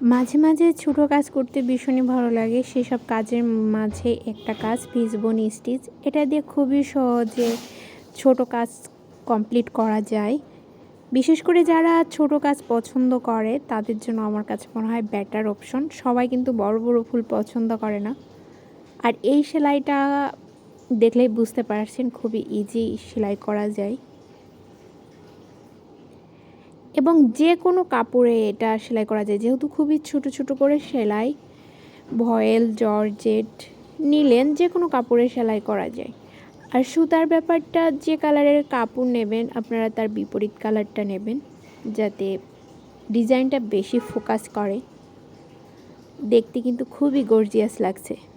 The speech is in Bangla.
মাঝে মাঝে ছোটো কাজ করতে ভীষণই ভালো লাগে। সেসব কাজের মাঝে একটা কাজ ফিসবনি স্টিচ এটা দিয়ে খুবই সহজে ছোট কাজ কমপ্লিট করা যায়। বিশেষ করে যারা ছোট কাজ পছন্দ করে, তাদের জন্য আমার কাছে মনে হয় বেটার অপশন সবাই কিন্তু বড় বড় ফুল পছন্দ করে না। আর এই সেলাইটা দেখলেই বুঝতে পারছেন খুবই ইজি সেলাই করা যায়। এবং যে কোনো কাপড়ে এটা সেলাই করা যায়। যেহেতু খুবই ছোট ছোট করে সেলাই, ভয়েল, জর্জেট নিলেন, যে কোনো কাপড়ে সেলাই করা যায়। আর সুতার ব্যাপারটা, যে কালারের কাপড় নেবেন, আপনারা তার বিপরীত কালারটা নেবেন, যাতে ডিজাইনটা বেশি ফোকাস করে। দেখতে কিন্তু খুবই গর্জিয়াস লাগছে।